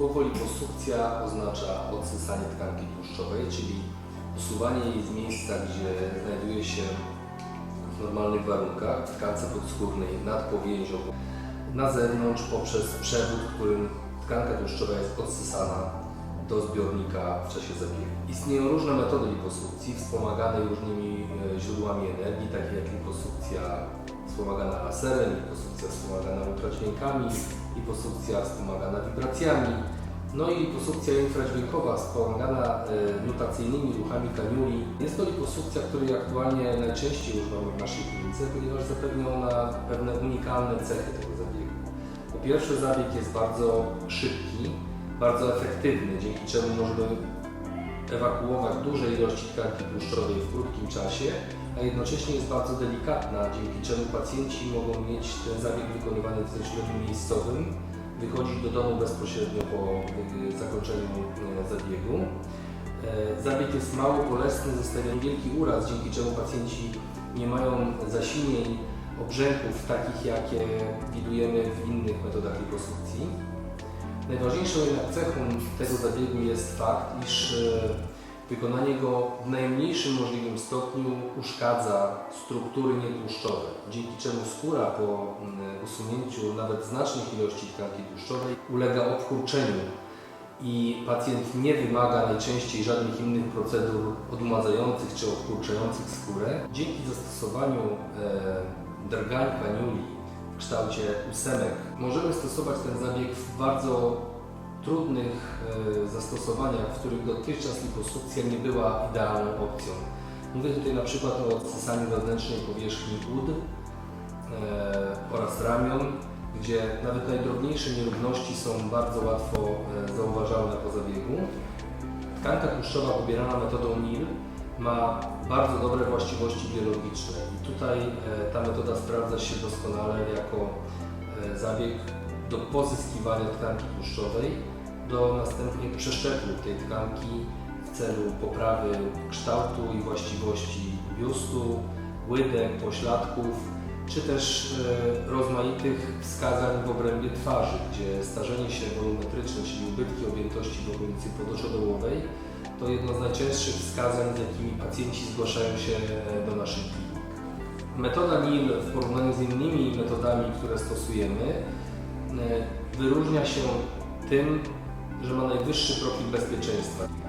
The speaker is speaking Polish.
Słowo liposukcja oznacza odsysanie tkanki tłuszczowej, czyli usuwanie jej z miejsca, gdzie znajduje się w normalnych warunkach, w tkance podskórnej nad powięzią, na zewnątrz poprzez przewód, którym tkanka tłuszczowa jest odsysana do zbiornika w czasie zabiegu. Istnieją różne metody liposukcji wspomagane różnymi e, źródłami energii, takie jak liposukcja wspomagana laserem, liposukcja wspomagana ultradźwiękami, liposukcja wspomagana wibracjami, no i liposukcja infradźwiękowa wspomagana e, nutacyjnymi ruchami kaniuli. Jest to liposukcja, której aktualnie najczęściej używamy w naszej klinice, ponieważ zapewnia ona pewne unikalne cechy tego zabiegu. Po pierwsze zabieg jest bardzo szybki, bardzo efektywny, dzięki czemu możemy ewakuować duże ilości tkanki tłuszczowej w krótkim czasie, a jednocześnie jest bardzo delikatna, dzięki czemu pacjenci mogą mieć ten zabieg wykonywany w środowisku miejscowym, wychodzić do domu bezpośrednio po y, zakończeniu y, zabiegu. E, Zabieg jest mało bolesny, zostawia niewielki uraz, dzięki czemu pacjenci nie mają zasinień, obrzęków takich, jakie widujemy w innych metodach liposukcji. Najważniejszą jednak cechą tego zabiegu jest fakt, iż e, wykonanie go w najmniejszym możliwym stopniu uszkadza struktury nietłuszczowe, dzięki czemu skóra po usunięciu nawet znacznych ilości tkanki tłuszczowej ulega obkurczeniu i pacjent nie wymaga najczęściej żadnych innych procedur odmładzających czy obkurczających skórę. Dzięki zastosowaniu e, drgań kaniuli w kształcie ósemek możemy stosować ten zabieg w bardzo trudnych e, zastosowaniach, w których dotychczas liposukcja nie była idealną opcją. Mówię tutaj na przykład o odsysaniu wewnętrznej powierzchni ud e, oraz ramion, gdzie nawet najdrobniejsze nierówności są bardzo łatwo e, zauważalne po zabiegu. Tkanka tłuszczowa pobierana metodą NIL ma bardzo dobre właściwości biologiczne. I tutaj e, ta metoda sprawdza się doskonale jako e, zabieg do pozyskiwania tkanki tłuszczowej, do następnie przeszczepu tej tkanki w celu poprawy kształtu i właściwości biustu, łydek, pośladków, czy też e, rozmaitych wskazań w obrębie twarzy, gdzie starzenie się wolumetryczne, czyli ubytki objętości w okolicy podoczodołowej, to jedno z najczęstszych wskazań, z jakimi pacjenci zgłaszają się do naszych klinik. Metoda NIL w porównaniu z innymi metodami, które stosujemy, e, wyróżnia się tym, że ma najwyższy profil bezpieczeństwa.